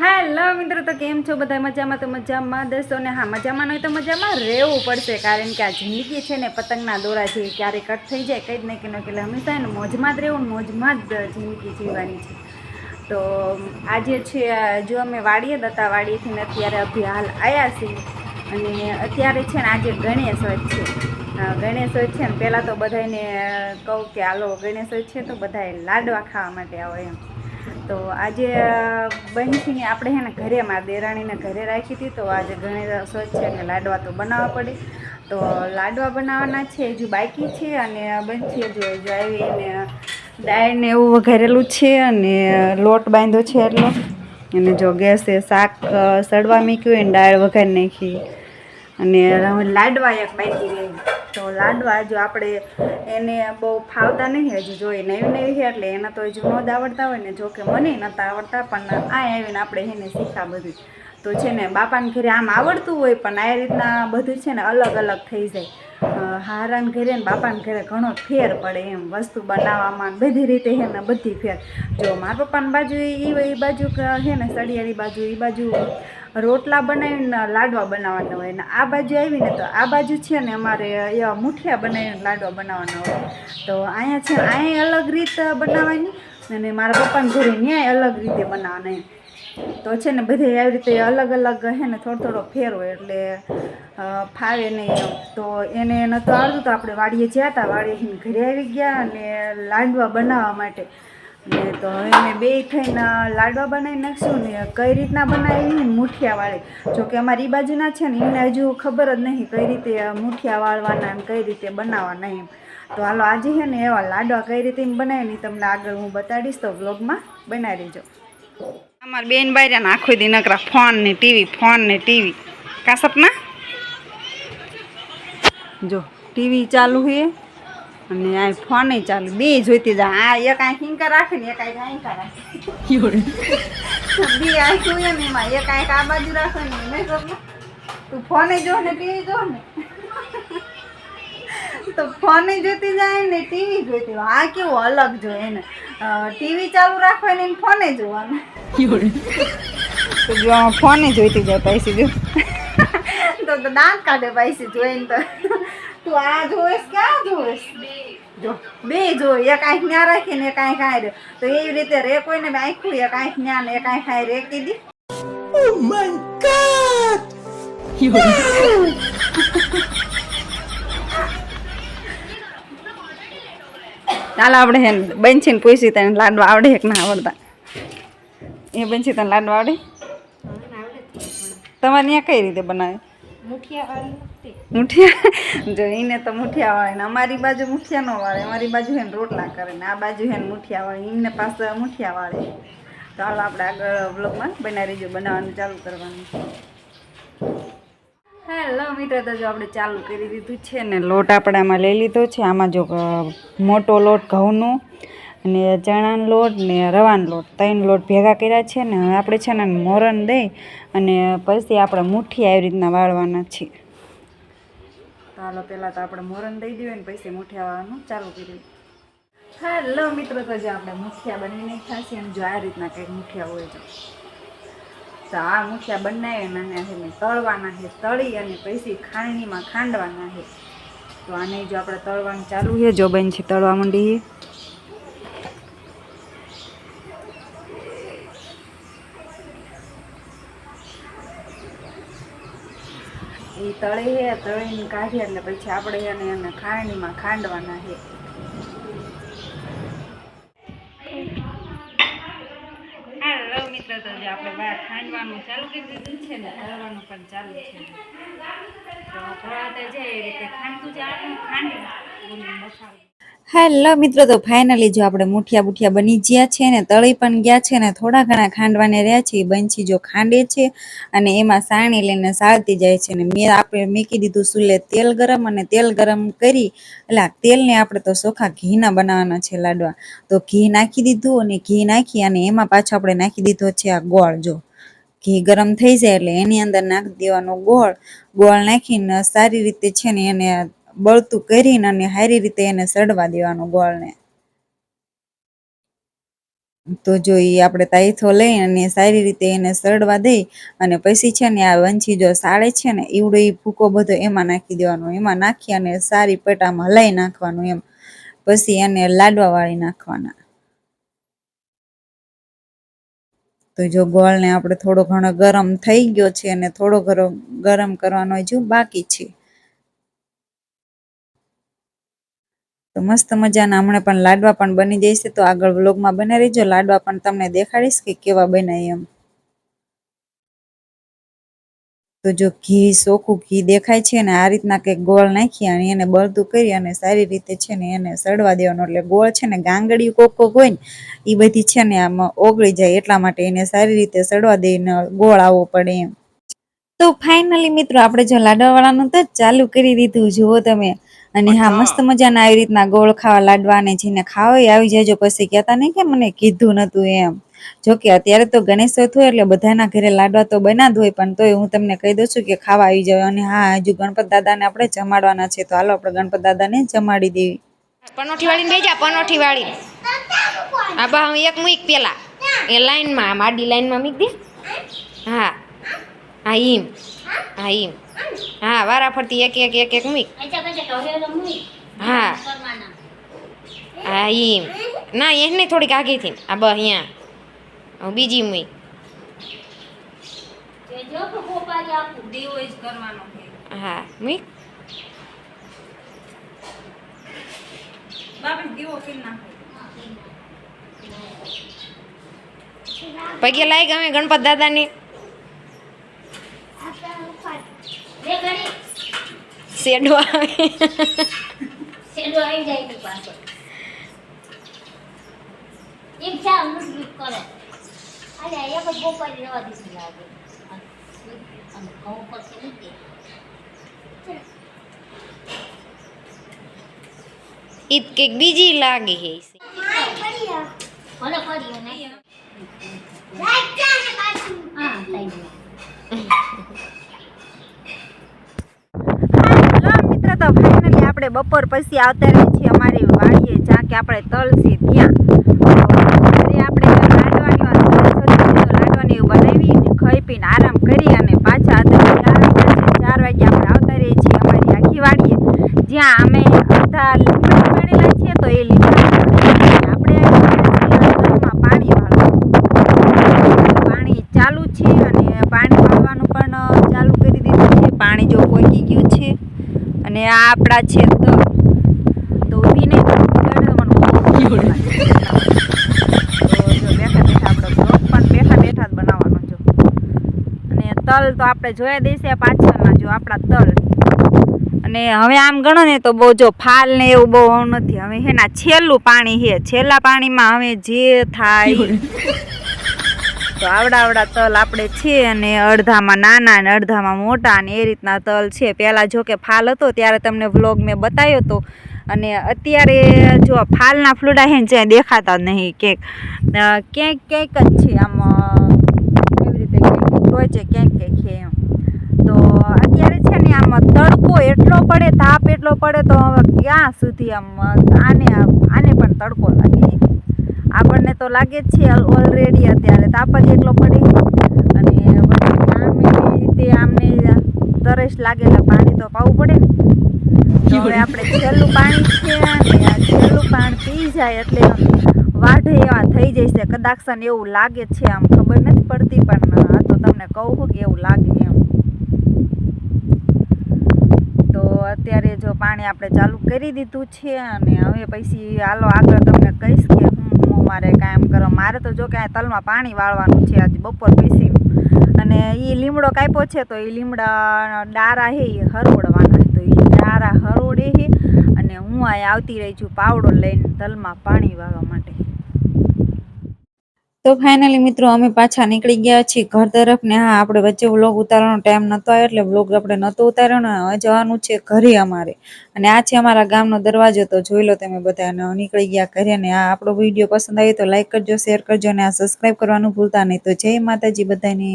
Hello મિત્રો, તો કેમ છો બધા? મજામાં તો મજામાં દસો ને? હા, મજામાં નહીં તો મજામાં રહેવું પડશે, કારણ કે આ જિંદગી છે ને, પતંગના દોરા છે ક્યારે કટ થઈ જાય, કંઈ જ નહીં કે ન કે હંમેશા એને મોજમાં જ રહેવું મોજમાં જ જિંદગી જીવવાની છે. તો આજે છે જો અમે વાડીએ હતા, વાડીએથી ને અત્યારે અભી હાલ આવ્યા છીએ. અને અત્યારે છે ને, આજે ગણેશોત્સવ છે. ગણેશ હોય છે ને, પહેલાં તો બધાને કહું કે, હાલો ગણેશોત્સવ છે તો બધાએ લાડવા ખાવા માટે આવો એમ. તો આજે બંસીને આપણે હે ને ઘરે મારા દેરાણીને ઘરે રાખી હતી, તો આજે ઘણી સ્વચ્છ છે અને લાડવા તો બનાવવા પડે. તો લાડવા બનાવવાના છે, હજુ બાકી છે અને બંસી હજુ હજુ આવી એને દાળ ને એવું વઘારેલું છે અને લોટ બાંધ્યો છે એટલો. અને જો ગેસે શાક સડવા મૂક્યું એને દાળ વઘારી નાખી. અને લાડવા એક બાકી રહી. તો લાડવા જો આપણે એને બહુ ફાવતા નહીં હજુ જોઈએ નવી નવી છે એટલે એને તો હજુ નોંધ આવડતા હોય ને જોકે મને નહોતા આવડતા, પણ આ આવીને આપણે એને શીખા બધું. તો છે ને બાપાને ઘરે આમ આવડતું હોય, પણ આ રીતના બધું છે ને અલગ અલગ થઈ જાય. હારાને ઘરે ને બાપાને ઘરે ઘણો ફેર પડે એમ, વસ્તુ બનાવવામાં બધી રીતે છે ને બધી ફેર. જો મારા પપ્પાની બાજુ એ બાજુ હે ને સળિયાળી બાજુ એ બાજુ રોટલા બનાવીને લાડવા બનાવવાના હોય ને આ બાજુ આવીને તો આ બાજુ છે ને અમારે એવા મુઠિયા બનાવીને લાડવા બનાવવાના હોય. તો અહીંયા છે અહીંયા અલગ રીત બનાવવાની અને મારા પપ્પાને ઘરે ન્યાય અલગ રીતે બનાવવાના તો છે ને બધે આવી રીતે અલગ અલગ હે ને થોડો થોડો ફેર હોય એટલે ફાવે નહીં તો એને નહોતું આવડતું તો આપણે વાડીએ જ્યાં હતા, વાડીએ ઘરે આવી ગયા અને લાડવા બનાવવા માટે. ને તો એને બે થઈને લાડવા બનાવી નાખશું ને કઈ રીતના બનાવી ને મુઠિયા વાળી. જોકે અમારી બાજુના છે ને, એમને હજુ ખબર જ નહીં કઈ રીતે મુઠિયા વાળવાના એમ કઈ રીતે બનાવવાના એમ. તો હાલો, આજે છે ને એવા લાડવા કઈ રીતે એમ બનાવે ને તમને આગળ હું બતાડીશ, તો વ્લોગમાં બનાવી દેજો અમારા બેન બાર્યા ને આખો દી નકરા ફોન ને ટીવી, ફોન ને ટીવી. કા સપના? જો, ટીવી ચાલુ છે અને આ ફોન ચાલુ, બે જોઈતી જા. આ એક આ હિંકા રાખે ને એક આ હિંકા રાખે. બે આ જોઈએ ને એમાં? એક આ આ બાજુ રાખે ને મેં સપના તું ફોને જો ને, ટીવી જો ને. તો ફોને જોતી જાય ને ટીવી જોતી હોય. આ કેવું અલગ જોઈએ ને ટીવી ચાલુ રાખવા ને ફોને જોવાનું. તો જો, ફોને જોઈતી જાય પૈસી જો. તો દાંત કાઢે પૈસી જોઈને તો. તું આ જોઈશ કે આ જોઈશ? જો. બે જો એક આંખ ન્યા રાખી ને એક આંખ આ રહ્યો તો એવી રીતે રે કોઈને બી આંખું એક આંખ ન્યા ને એક આંખ આ રે કીધી? ચાલો આપણે હે બનશે ને પૂછી તને લાડવા આવડે એક ના આવડતા? એ બનશી તને લાડવા આવડે? તમારે ત્યાં કઈ રીતે બનાવે? મુઠિયા જો એને તો મુઠિયા વાળે ને અમારી બાજુ મુઠિયા નો વાળે, અમારી બાજુ હે ને રોટલા કરે ને આ બાજુ હે ને મુઠિયા વાળે એમને પાસે મુઠિયા વાળે. તો હાલો આપણે આગળ બ્લોગમાં બનાવી રહીજો, બનાવવાનું ચાલુ કરવાનું. હેલો મિત્ર, તો જો આપણે ચાલુ કરી દીધું છે ને, લોટ આપણે આમાં લઈ લીધો છે. આમાં જો મોટો લોટ, ઘઉંનો અને ચણાનો લોટ ને રવાનો લોટ, ત્રણ લોટ ભેગા કર્યા છે ને આપણે છે ને મોરણ દઈ અને પછી આપણે મુઠ્ઠી આવી રીતના વાળવાના છે હાલો પહેલાં તો આપણે મોરન દઈ દઈએ ને પછી મુઠિયા વાળવાનું ચાલુ કરીએ હેલો, મિત્રો, તો જો આપણે મુઠિયા બનીને ખાશે અને જો આ રીતના કંઈક મુઠિયા હોય તો. આ મુઠિયા બનાવીને અને એને તળવાના છે, તળી અને પછી ખાંડણીમાં ખાંડવાના છે. તો આને જો આપણે તળવાનું ચાલુ છે, જો બન છે તળવા માંડી એ તળે હે, તળીને કાઢીએ એટલે પછી આપણે એને એને ખાંડમાં ખાંડવાના છે મિત્ર, તો જે આપણે બહાર ખાંડવાનું ચાલુ કરી દીધું છે ને, તળવાનું પણ ચાલુ છે. તો તળાતા જાય એ રીતે ખાંડતું જવાનું ખાંડી મસાલો હેલો મિત્રો, તો ફાઇનલી જો આપણે મુઠિયા બુઠિયા બની ગયા છે ને, તળી પણ ગયા છે ને, થોડા ઘણા ખાંડવાને રહ્યા છે, એ બંછી જો ખાંડે છે અને એમાં સાણી લઈને સાળતી જાય છે ને, મેં આપણે મૂકી દીધું સુલે તેલ ગરમ અને તેલ ગરમ કરી, એટલે તેલને આપણે તો ચોખા ઘીના બનાવવાના છે લાડવા. તો ઘી નાખી દીધું અને ઘી નાખી અને એમાં પાછો આપણે નાખી દીધો છે આ ગોળ જો. ઘી ગરમ થઈ જાય એટલે એની અંદર નાખી દેવાનો ગોળ. ગોળ નાખીને સારી રીતે છે ને એને બળતું કરીને અને સારી રીતે એને સડવા દેવાનું ગોળને. તો જો એ આપણે તાઈથો લઈ અને સારી રીતે એને સડવા દઈ અને પછી છે ને આ વંશી જો સાળે છે ને એવડો એ ભૂકો બધો એમાં નાખી દેવાનો. એમાં નાખી અને સારી પટામાં હલાઈ નાખવાનું એમ. પછી એને લાડવા વાળી નાખવાના. તો જો ગોળને આપણે થોડો ઘણો ગરમ થઈ ગયો છે અને થોડો ઘણો ગરમ કરવાનો હજુ બાકી છે. તો મસ્ત મજાના હમણાં પણ લાડવા પણ બની જશે તો આગળ વ્લોગમાં બને રહીજો. લાડવા પણ તમને દેખાડીશ કે કેવા બનાય એમ. તો જો ઘી, સોખું ઘી દેખાય છે ને, આ રીતના કંઈક ગોળ નાખી અને એને બળતું કરી અને સારી રીતે છે ને એને સડવા દેવાનો. એટલે ગોળ છે ને ગાંગડી કોક કોક હોય ને એ બધી છે ને આમાં ઓગળી જાય એટલા માટે એને સારી રીતે સડવા દઈને ગોળ આવવો પડે એમ. તો ફાઇનલી મિત્રો, આપણે જો લાડવાવાળાનું તો ચાલુ કરી દીધું. જુઓ તમે અને હા મસ્ત મજાના આવી રીતના ગોળ ખાવા લાડવા અને જેને ખાવા આવી જજો. પછી કહેતા નહીં કે મને કીધું નતું એમ. જો કે અત્યારે તો ગણેશ ચોથ હોય એટલે બધાના ઘરે લાડવા તો બના જ હોય પણ તોય હું તમને કહી દઉં છું કે ખાવા આવી જાવ અને હા હજુ ગણપત દાદાને આપણે જમાડવાના છે તો હાલો આપણે ગણપત દાદાને જમાડી દેવી. પનોઠી વાળીને બેજા પનોઠી વાળી બા હું એક મૂક પેલા. એ લાઈનમાં આમ આડી લાઈનમાં મૂક દે. હા. હા ઈમ. હા ઈમ. હા વારા ફરતી એક એક એક એક મૂક હા. હા ઈમ. ના એને થોડીક આગી થી આ બ અહીંયા. બીજી મૂક દીવો જ કરવાનો છે હા મૂક બાપી દીવો કરી નાખો પગે લાઈ ગમે ગણપત દાદાને શેડો આવે ઈદ કંઈક બીજી લાગે હે. હેલો મિત્ર આપણે બપોર પછી આવતા રહીએ છીએ અમારી વાડીએ, જ્યાં કે આપણે તલ છે ત્યાં આપણે લાડવાની લાડવાની બનાવી ખાઈ પીને આરામ કરી અને પાછા ચાર વાગે આપણે આવતા રહીએ છીએ અમારી આખી વાડીએ. જ્યાં અમે અડધા લીમડા પાડેલા છીએ, તો એ લીમડા આપણે પાણી પાણી ચાલુ છે અને પાણી વાળવાનું પણ ચાલુ કરી દીધું છે પાણી જો પોકી ગયું છે આ આપણા છે તો ઊભી નહીં તલ તો આપણે જોયા દેશે પાછળના જો આપણા તલ. અને હવે આમ ગણો ને તો બહુ જો ફાલ ને એવું બહુ નથી. હવે હેના છેલ્લું પાણી છે. છેલ્લા પાણીમાં હવે જે થાય. તો આવડા આવડા તલ આપણે છે અને અડધામાં નાના અને અડધામાં મોટા અને એ રીતના તલ છે. પહેલાં જો કે ફાલ હતો ત્યારે તમને વ્લોગ મેં બતાવ્યો હતો. અને અત્યારે જો ફાલના ફ્લુડા હે જ્યાં દેખાતા જ નહીં. ક્યાંક ક્યાંક ક્યાંક જ છે આમ એવી રીતે ક્યાંક હોય છે, ક્યાંક ક્યાંક છે એમ. તો અત્યારે છે ને આમ તડકો એટલો પડે, તાપ એટલો પડે તો હવે ક્યાં સુધી આમ આને આને પણ તડકો લાગે. આપણને તો લાગે જ છે ઓલરેડી અત્યારે તાપ જ એટલો પડે અને પછી આમે તે આમને તરસ લાગેલા પાણી તો પાવું પડે ને. હવે આપણે છેલ્લું પાણી છે અને આ છેલ્લું પાણી પી જાય એટલે વાઢે એવા થઈ જશે. કદાચ એવું લાગે છે આમ ખબર નથી પડતી પણ આ તો તમને કહું કે એવું લાગે એમ. તો અત્યારે જો પાણી આપણે ચાલુ કરી દીધું છે અને હવે પછી હાલો આગળ તમને કહીશ કે હું હું મારે કાંઈ એમ કરો મારે તો જો કે આ તલમાં પાણી વાળવાનું છે આજે બપોર પીસી અને એ લીમડો કાપ્યો છે તો એ લીમડા ડારા હે એ હરોડવાના તો એ ડારા હરોડે હે અને હું અહીંયા આવતી રહી છું પાવડો લઈને તલમાં પાણી વાળવા માટે. તો ફાઇનલી મિત્રો અમે પાછા નીકળી ગયા છીએ ઘર તરફ ને હા, આપણે વચ્ચે વ્લોગ ઉતારવાનો ટાઈમ નતો આવ્યો એટલે વ્લોગ આપણે નતો ઉતાર્યો ને હવે જવાનું છે ઘરે અમારે. અને આ છે અમારા ગામનો દરવાજો. તો જોઈ લો તમે બધા નીકળી ગયા ઘરે ને આ આપણો વીડિયો પસંદ આવ્યો તો લાઈક કરજો શેર કરજો અને આ સબસ્ક્રાઈબ કરવાનું ભૂલતા નહીં. તો જય માતાજી બધાને